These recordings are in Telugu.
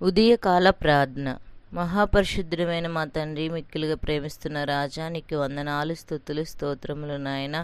ఉదయకాల ప్రార్థన మహాపరిశుద్ధుడమైన మా తండ్రి మిక్కిలుగా ప్రేమిస్తున్న రాజా నీకు వందనాలు స్థుతులు స్తోత్రములు నాయన.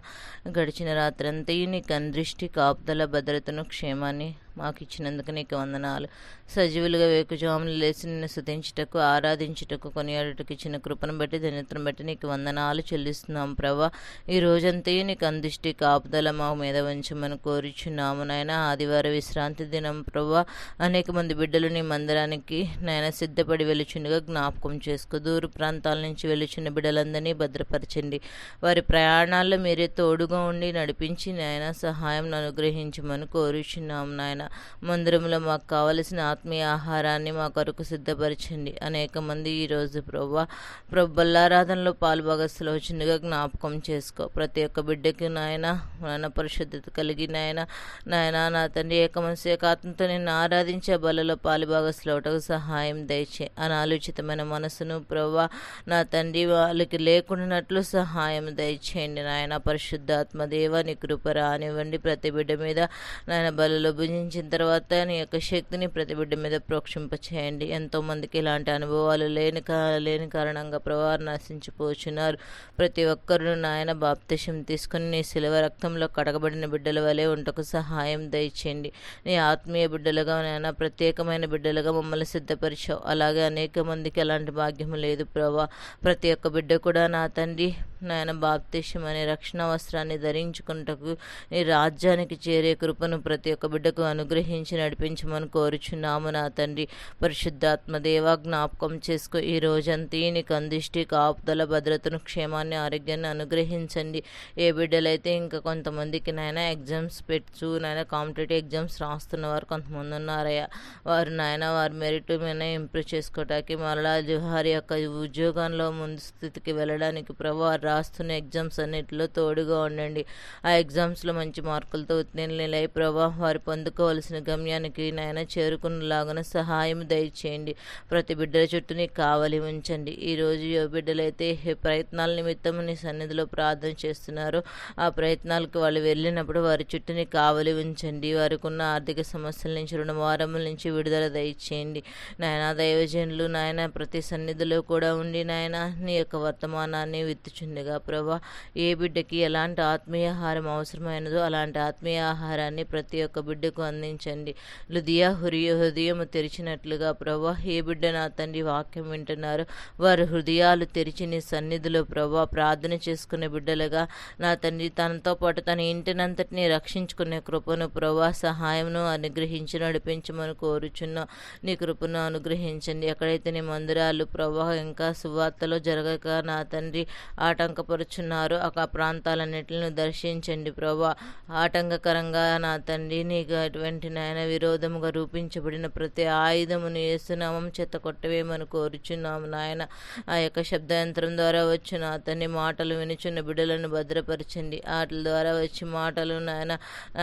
గడిచిన రాత్రంతయు నీకు అందృష్టి కాపుదల భద్రతను క్షేమాన్ని మాకు ఇచ్చినందుకు నీకు వందనాలు. సజీవులుగా వేకుజాములు లేచి నిన్ను శుతించుటకు ఆరాధించుటకు కొనియాడుటకు ఇచ్చిన కృపను బట్టి ధన్యతను బట్టి నీకు వందనాలు చెల్లిస్తున్నాం ప్రభా. ఈ రోజంతా నీకు అందిష్టి కాపుదల మా మీద ఉంచమని కోరుచున్నాము నాయన. ఆదివారం విశ్రాంతి దినం ప్రభా. అనేక మంది బిడ్డలు నీ మందిరానికి నాయన సిద్ధపడి వెలుచుండగా జ్ఞాపకం చేసుకో. దూర ప్రాంతాల నుంచి వెలుచున్న బిడ్డలందరినీ భద్రపరచండి. వారి ప్రయాణాల్లో మీరే తోడుగా ఉండి నడిపించి నాయన సహాయం అనుగ్రహించమని కోరుచున్నాము నాయన. మందిరంలో మాకు కావలసిన ఆత్మీయ ఆహారాన్ని మా కొరకు సిద్ధపరచండి. అనేక మంది ఈరోజు ప్రభా ప్రభు బల్లారాధనలో పాలుభాగస్తులు వచ్చిందిగా జ్ఞాపకం చేసుకో. ప్రతి ఒక్క బిడ్డకి నాయన నాయన పరిశుద్ధత కలిగి నాయన నాయన నా తండ్రి ఏకమనసు ఏకాత్మతో నిన్ను ఆరాధించే బలలో పాలుభాగస్తులు అవటకు సహాయం దయచే. అనాలోచితమైన మనసును ప్రభా నా తండ్రి వాళ్ళకి లేకున్నట్లు సహాయం దయచేయండి. నాయన పరిశుద్ధాత్మ దేవ నీ కృప రానివ్వండి. ప్రతి బిడ్డ మీద నాయన బలలో భుజించిన తర్వాత నీ యొక్క శక్తిని ప్రతి బిడ్డ మీద ప్రోక్షింపచేయండి. ఎంతోమందికి ఇలాంటి అనుభవాలు లేని కా లేని కారణంగా ప్రవారు నశించిపోచున్నారు. ప్రతి ఒక్కరు నాయన బాప్తిషం తీసుకుని నీ శిలవ రక్తంలో కడగబడిన బిడ్డల వలె ఉంటకు సహాయం దయచేయండి. నీ ఆత్మీయ బిడ్డలుగా నాయన ప్రత్యేకమైన బిడ్డలుగా మమ్మల్ని సిద్ధపరిచావు. అలాగే అనేక మందికి అలాంటి భాగ్యం లేదు ప్రభా. ప్రతి ఒక్క బిడ్డ కూడా నా తండ్రి నాయన బాప్తిష్యం అనే రక్షణ వస్త్రాన్ని ధరించుకుంటకు నీ రాజ్యానికి చేరే కృపను ప్రతి ఒక్క బిడ్డకు అనుగ్రహించి నడిపించమని కోరుచున్నాము నా తండ్రి. పరిశుద్ధాత్మ దేవా జ్ఞాపకం చేసుకో. ఈ రోజంతా నీకు అందిష్టి కాపుదల భద్రతను క్షేమాన్ని ఆరోగ్యాన్ని అనుగ్రహించండి. ఏ బిడ్డలైతే ఇంకా కొంతమందికి నాయన ఎగ్జామ్స్ పెట్టు నాయన కాంపిటేటివ్ ఎగ్జామ్స్ రాస్తున్న వారు కొంతమంది ఉన్నారయ్యా. వారు నాయన వారి మెరిట్ మీద ఇంప్రూవ్ చేసుకోవటానికి మరలా వారి యొక్క ఉద్యోగంలో ముందు స్థితికి వెళ్ళడానికి ప్రభు వారు రాస్తున్న ఎగ్జామ్స్ అన్నిటిలో తోడుగా ఉండండి. ఆ ఎగ్జామ్స్లో మంచి మార్కులతో ఉత్తీర్ణులై ప్రభా వారు పొందుకోవలసిన గమ్యానికి నాయన చేరుకునేలాగా సహాయం దయచేయండి. ప్రతి బిడ్డల చుట్టూ నీకు కావలి ఉంచండి. ఈరోజు యువ బిడ్డలైతే ప్రయత్నాల నిమిత్తం నీ సన్నిధిలో ప్రార్థన చేస్తున్నారో. ఆ ప్రయత్నాలకు వాళ్ళు వెళ్ళినప్పుడు వారి చుట్టూని కావలి ఉంచండి. వారికి ఉన్న ఆర్థిక సమస్యల నుంచి రుణవారముల నుంచి విడుదల దయచేయండి. నాయన దైవజనులు నాయన ప్రతి సన్నిధిలో కూడా ఉండి నాయన నీ యొక్క వర్తమానాన్ని విత్తుచుండగా ప్రభా ఏ బిడ్డకి ఎలాంటి ఆత్మీయ ఆహారం అవసరమైనదో అలాంటి ఆత్మీయ ఆహారాన్ని ప్రతి ఒక్క బిడ్డకు అందించండి. హృదయ హృదయ హృదయం తెరిచినట్లుగా ప్రభా ఏ బిడ్డ నా తండ్రి వాక్యం వింటున్నారు వారు హృదయాలు తెరిచి నీ సన్నిధిలో ప్రభా ప్రార్థన చేసుకునే బిడ్డలుగా నా తండ్రి తనతో పాటు తన ఇంటినంతటిని రక్షించుకునే కృపను ప్రభా సహాయంను అనుగ్రహించి నడిపించమని కోరుచున్నా. నీ కృపను అనుగ్రహించండి. ఎక్కడైతే నీ మందిరాలు ప్రభా ఇంకా సువార్తలో జరగక నా తండ్రి ఆట ఆటంకపరుచున్నారు. ఆ ప్రాంతాలన్నిటిని దర్శించండి ప్రభా. ఆటంకకరంగా నా తండ్రి నీకు అటువంటి నాయన విరోధముగా రూపించబడిన ప్రతి ఆయుధమును ఏసునామం చెత్త కొట్టవేమని కోరుచున్నాము నాయన. ఆ యొక్క శబ్దయంత్రం ద్వారా వచ్చిన అతని మాటలు వినుచున్న బిడ్డలను భద్రపరచండి. వాటి ద్వారా వచ్చి మాటలు నాయన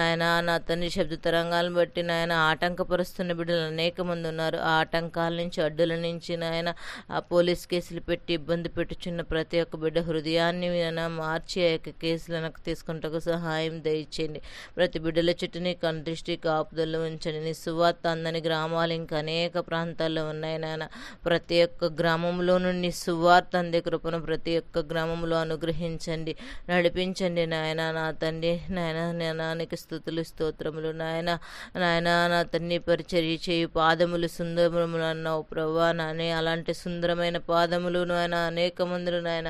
ఆయన నా తండ్రి శబ్ద తరంగాలను బట్టి నాయన ఆటంకపరుస్తున్న బిడ్డలు అనేక మంది ఉన్నారు. ఆ ఆటంకాల నుంచి అడ్డుల నుంచి నాయన ఆ పోలీస్ కేసులు పెట్టి ఇబ్బంది పెట్టుచున్న ప్రతి ఒక్క బిడ్డ హృదయం హృదయాన్ని మార్చి ఆ యొక్క కేసులను తీసుకుంటకు సహాయం దయచేయండి. ప్రతి బిడ్డల చుట్టూ నీ కందృష్టి ఉంచండి. నీ సువార్త అందని గ్రామాలు ఇంకా అనేక ప్రాంతాల్లో ఉన్నాయి నాయన. ప్రతి ఒక్క గ్రామంలో నుండి సువార్త అందే కృపను ప్రతి ఒక్క గ్రామంలో అనుగ్రహించండి. నడిపించండి నాయన నా తండ్రి. నాయన నాయనానికి స్థుతులు స్తోత్రములు నాయన. నాయన నా తండ్రి పరిచర్య చేయు పాదములు సుందరములు అన్నావు. ప్రభా నాని అలాంటి సుందరమైన పాదములు నాయన అనేక మందులు నాయన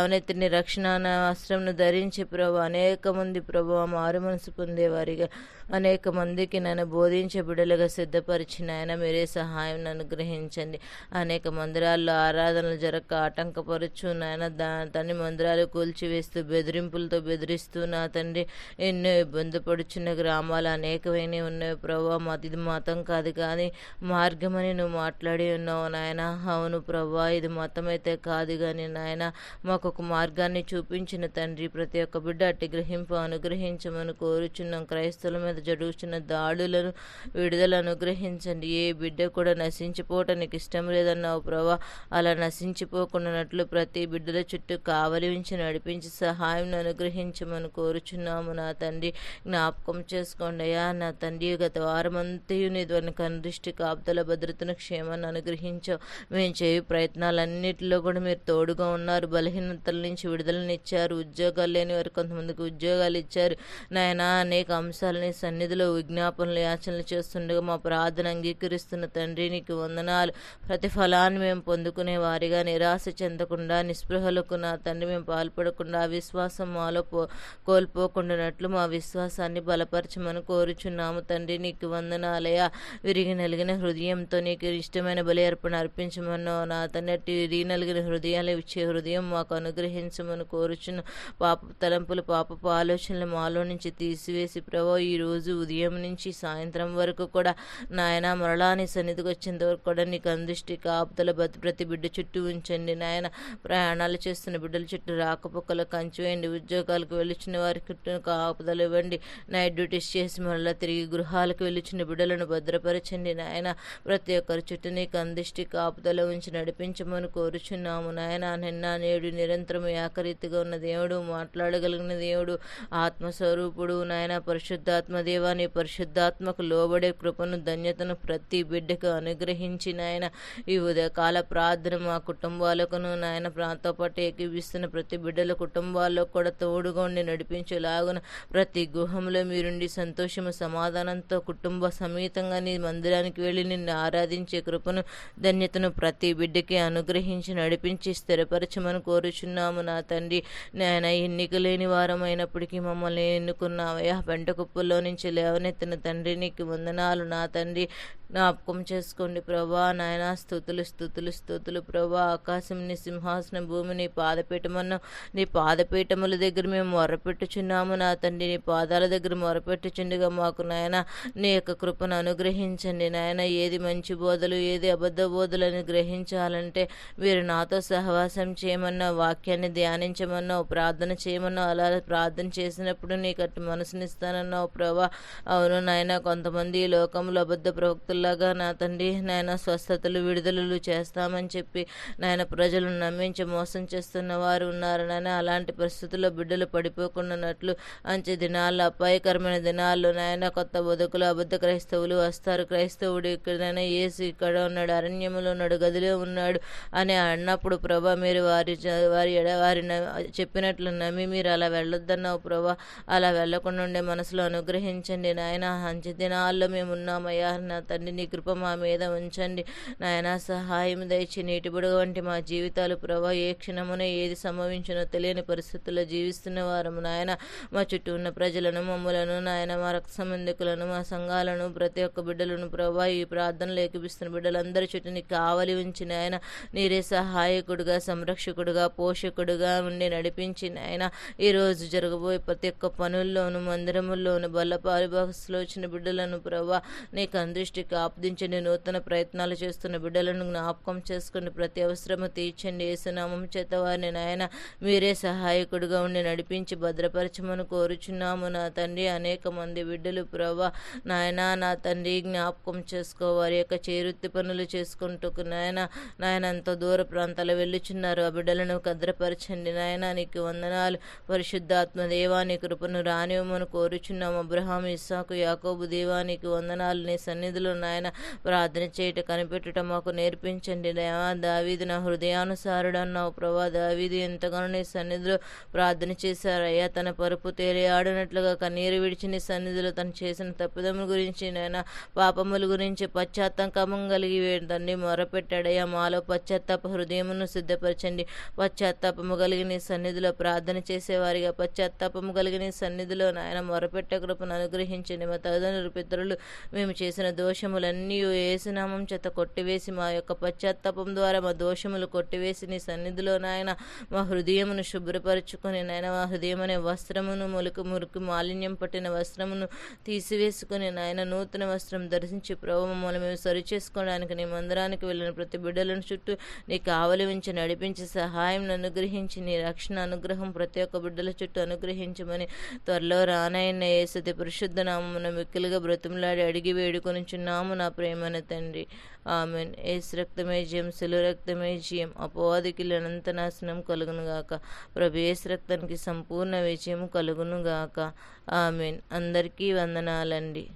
లేవనెత్తిని రక్షణ వస్త్రంను ధరించి ప్రభు అనేక మంది ప్రభు మారు మనసు పొందేవారిగా. అనేక మందికి నన్ను బోధించే బిడలుగా సిద్ధపరిచిన ఆయన మీరే సహాయం అనుగ్రహించండి అనేక మందిరాల్లో ఆరాధనలు జరగక ఆటంకపరుచు నాయన దా తండ్రి మందిరాలు కూల్చివేస్తూ బెదిరింపులతో బెదిరిస్తూ నా తండ్రి ఎన్నో ఇబ్బంది పడుచున్న గ్రామాలు అనేకమైనవి ఉన్నాయి ప్రభా మాది ఇది మతం కాదు కానీ మార్గమని నువ్వు మాట్లాడి ఉన్నావు నాయన. అవును ప్రభా ఇది మతం అయితే కాదు కానీ నాయన మాకు ఒక మార్గాన్ని చూపించిన తండ్రి. ప్రతి ఒక్క బిడ్డ అట్టి గ్రహింపు అనుగ్రహించమని కోరుచున్నాం. క్రైస్తవుల మీద జరుగుతున్న దాడులను విడుదల అనుగ్రహించండి. ఏ బిడ్డ కూడా నశించిపోవటం నీకు ఇష్టం లేదన్నావు ప్రభా. అలా నశించిపోకుండానట్లు ప్రతి బిడ్డల చుట్టూ కావలి ఉంచి నడిపించి సహాయం అనుగ్రహించమని కోరుచున్నాము నా తండ్రి. జ్ఞాపకం చేసుకోండి అయ్యా. నా తండ్రి గత వారమంతయు నీ ద్వారా కనుదృష్టి కాపుదల భద్రతను క్షేమాన్ని అనుగ్రహించావు మేము చేయు ప్రయత్నాలన్నిటిలో కూడా మీరు తోడుగా ఉన్నారు. బలహీనతల నుంచి విడుదలనిచ్చారు. ఉద్యోగాలు లేని వారు కొంతమందికి ఉద్యోగాలు ఇచ్చారు. నాయన అనేక అంశాలని సన్నిధిలో విజ్ఞాపనలు యాచనలు చేస్తుండగా మా ప్రార్థన అంగీకరిస్తున్న తండ్రి నీకు వందనాలు. ప్రతిఫలాన్ని మేము పొందుకునే వారిగా నిరాశ చెందకుండా నిస్పృహలకు నా తండ్రి మేము పాల్పడకుండా విశ్వాసం మాలో పో కోల్పోకుండానట్లు మా విశ్వాసాన్ని బలపరచమని కోరుచున్నాము తండ్రి. నీకు వందనాలయ విరిగి నలిగిన హృదయంతో నీకు ఇష్టమైన బలి అర్పణ అర్పించమన్నావు. నా తండ్రి విరిగి నలిగిన హృదయాలు ఇచ్చే హృదయం మాకు అనుగ్రహించమని కోరుచున్న. పాప తలంపులు పాపపు ఆలోచనలు మాలో నుంచి తీసివేసి ప్రభు ఈ రోజు ఉదయం నుంచి సాయంత్రం వరకు కూడా నాయన మరలా నీ సన్నిధికి వచ్చేంత వరకు కూడా నీకు అందిష్టి కాపుతల బతి ప్రతి బిడ్డ చుట్టూ ఉంచండి. నాయన ప్రయాణాలు చేస్తున్న బిడ్డల చుట్టూ రాకపోకలు కంచివేయండి ఉద్యోగాలకు వెళ్ళుచున్న వారికి చుట్టూ కాపుదలు ఇవ్వండి. నైట్ డ్యూటీస్ చేసి మరలా తిరిగి గృహాలకు వెళ్ళుచున్న బిడ్డలను భద్రపరచండి. నాయన ప్రతి ఒక్కరి చుట్టూ నీకు అందిష్టి కాపుదల ఉంచి నడిపించమని కోరుచున్నాము. నాయన నిన్న నేడు నిరంతరం ఏకరీతిగా ఉన్న దేవుడు మాట్లాడగలిగిన దేవుడు ఆత్మస్వరూపుడు. నాయన పరిశుద్ధాత్మ దేవా నీ పరిశుద్ధాత్మకు లోబడే కృపను ధన్యతను ప్రతి బిడ్డకు అనుగ్రహించి నాయన ఈ ఉదయకాల ప్రార్థన మా కుటుంబాలకును నాయన ప్రాంతం పాటు ఏకీవిస్తున్న ప్రతి బిడ్డల కుటుంబాల్లో కూడా తోడుగా ఉండి నడిపించేలాగున ప్రతి గృహంలో మీరుండి సంతోషము సమాధానంతో కుటుంబ సమేతంగా నీ మందిరానికి వెళ్ళి నిన్ను ఆరాధించే కృపను ధన్యతను ప్రతి బిడ్డకి అనుగ్రహించి నడిపించి స్థిరపరచమని కోరుచున్నాము నా తండ్రి. నాయన ఎన్నిక లేని వారం అయినప్పటికీ మమ్మల్ని ఎన్నుకున్నావయ్యా. పెంట కుప్పల్లో నుంచి లేవనెత్తిన తండ్రి నీకు వందనాలు నా తండ్రి. జ్ఞాపకం చేసుకోండి ప్రభా. నాయన స్థుతులు స్థుతులు స్థుతులు ప్రభా. ఆకాశం నీ సింహాసనం భూమి నీ పాదపీఠమన్న నీ పాదపీఠముల దగ్గర మేము మొరపెట్టుచున్నాము. నా తండ్రి నీ పాదాల దగ్గర మొరపెట్టుచుండగా మాకు నాయన నీ యొక్క కృపను అనుగ్రహించండి. నాయన ఏది మంచి బోధలు ఏది అబద్ధ బోధలు అని గ్రహించాలంటే మీరు నాతో సహవాసం చేయమన్నా వాక్యాన్ని ధ్యానించమన్నావు ప్రార్థన చేయమన్నావు అలా ప్రార్థన చేసినప్పుడు నీకు అటు మనసునిస్తానన్నావు ప్రభా. అవును నాయన కొంతమంది ఈ లోకంలో అబద్ధ లాగా నా తండ్రి నాయన స్వస్థతలు విడుదలలు చేస్తామని చెప్పి నాయన ప్రజలను నమ్మించి మోసం చేస్తున్న వారు ఉన్నారు నాయన. అలాంటి పరిస్థితుల్లో బిడ్డలు పడిపోకుండానట్లు అంచె దినాల్లో అపాయకరమైన దినాల్లో నాయన కొత్త బతుకులు అబద్ధ క్రైస్తవులు వస్తారు. క్రైస్తవుడు ఇక్కడైనా ఏసు ఇక్కడ ఉన్నాడు అరణ్యంలో ఉన్నాడు గదిలో ఉన్నాడు అని అన్నప్పుడు ప్రభా మీరు వారి వారి ఎడ వారి న- చెప్పినట్లు నమ్మి మీరు అలా వెళ్ళొద్దన్నావు ప్రభా. అలా వెళ్ళకుండా ఉండే మనసులో అనుగ్రహించండి నాయన. అంచె దినాల్లో మేము ఉన్నామయ్యా నా తండ్రి నీ కృప మా మీద ఉంచండి. నాయన సహాయం దయచి నీటి బుడగ వంటి మా జీవితాలు ప్రభా ఏ క్షణమున ఏది సంభవించినో తెలియని పరిస్థితుల్లో జీవిస్తున్న వారము నాయన. మా చుట్టూ ఉన్న ప్రజలను మమ్మలను నాయన మా రక్త సంబంధికులను మా సంఘాలను ప్రతి ఒక్క బిడ్డలను ప్రభా ఈ ప్రార్థనలు ఏకిపిస్తున్న బిడ్డలందరి చుట్టూ నీకు కావలి ఉంచి నాయన నీరే సహాయకుడుగా సంరక్షకుడుగా పోషకుడుగా ఉండి నడిపించి నాయన. ఈరోజు జరగబోయే ప్రతి ఒక్క పనుల్లోనూ మందిరముల్లోనూ బల్ల బాక్స్లో వచ్చిన బిడ్డలను ప్రభా నీకు అందృష్టికి ఆపదించండి నూతన ప్రయత్నాలు చేస్తున్న బిడ్డలను జ్ఞాపకం చేసుకుని ప్రతి అవసరము తీర్చండి. ఏసునామం చేత వారిని నాయన మీరే సహాయకుడిగా ఉండి నడిపించి భద్రపరచమని కోరుచున్నాము. నా తండ్రి అనేక మంది బిడ్డలు ప్రభా నాయన నా తండ్రి జ్ఞాపకం చేసుకో. వారి యొక్క చేరుత్తి పనులు చేసుకుంటూ నాయన నాయన అంత దూర ప్రాంతాలు వెళ్ళుచున్నారు. ఆ బిడ్డలను భద్రపరచండి నాయన. నీకు వందనాలు. పరిశుద్ధాత్మ దేవాని కృపను రానివ్వమని కోరుచున్నాము. అబ్రహాం ఇస్సాకు యాకోబు దేవానికి వందనాలు. నీ సన్నిధిలో నాయన ప్రార్థన చేయట కనిపెట్టుట మాకు నేర్పించండి. దేవా దావీదు నా హృదయానుసారుడు అన్నావు ప్రభా. దావీది ఎంతగానో నీ సన్నిధిలో ప్రార్థన చేశారయ్యా. తన పరుపు తేలి ఆడినట్లుగా కన్నీరు విడిచి నీ సన్నిధిలో తను చేసిన తప్పిదముల గురించి నాయన పాపముల గురించి పశ్చాత్తాపం కలిగి తండ్రి మొరపెట్టాడయ్యా. మాలో పశ్చాత్తాప హృదయమును సిద్ధపరచండి. పశ్చాత్తాపము కలిగి నీ సన్నిధిలో ప్రార్థన చేసేవారిగా. పశ్చాత్తాపము కలిగి నీ సన్నిధిలో నాయన మొరపెట్ట కృపను అనుగ్రహించండి. మా తల్లిదండ్రులు పితరులు మేము చేసిన దోషం దోషములన్నీ ఏసునామం చేత కొట్టివేసి మా యొక్క పశ్చాత్తాపం ద్వారా మా దోషములు కొట్టివేసి నీ సన్నిధిలో నాయన మా హృదయమును శుభ్రపరచుకొని నాయన మా హృదయం అనే వస్త్రమును మొలుకు మురుకు మాలిన్యం పట్టిన వస్త్రమును తీసివేసుకొని నాయన నూతన వస్త్రం ధరించి ప్రభు మమ్మల్ని మేము సరి చేసుకోవడానికి నీ మందిరానికి వెళ్ళిన ప్రతి బిడ్డలను చుట్టూ నీ కావలి ఉంచి నడిపించి సహాయం అనుగ్రహించి నీ రక్షణ అనుగ్రహం ప్రతి ఒక్క బిడ్డల చుట్టూ అనుగ్రహించమని త్వరలో రానైన ఏసతి పరిశుద్ధ నామమున మిక్కిలుగా బ్రతుములాడి అడిగి వేడుకొనుచున్నాము నా ప్రేమన తండ్రి. ఆమెన్. ఏసు రక్తమే జయం సులు రక్తమే జయం. అపవాదికి అనంత నాశనం కలుగును గాక. ప్రభు ఏసు రక్తానికి సంపూర్ణ విజయం కలుగును గాక. ఆమెన్. అందరికీ వందనాలండి.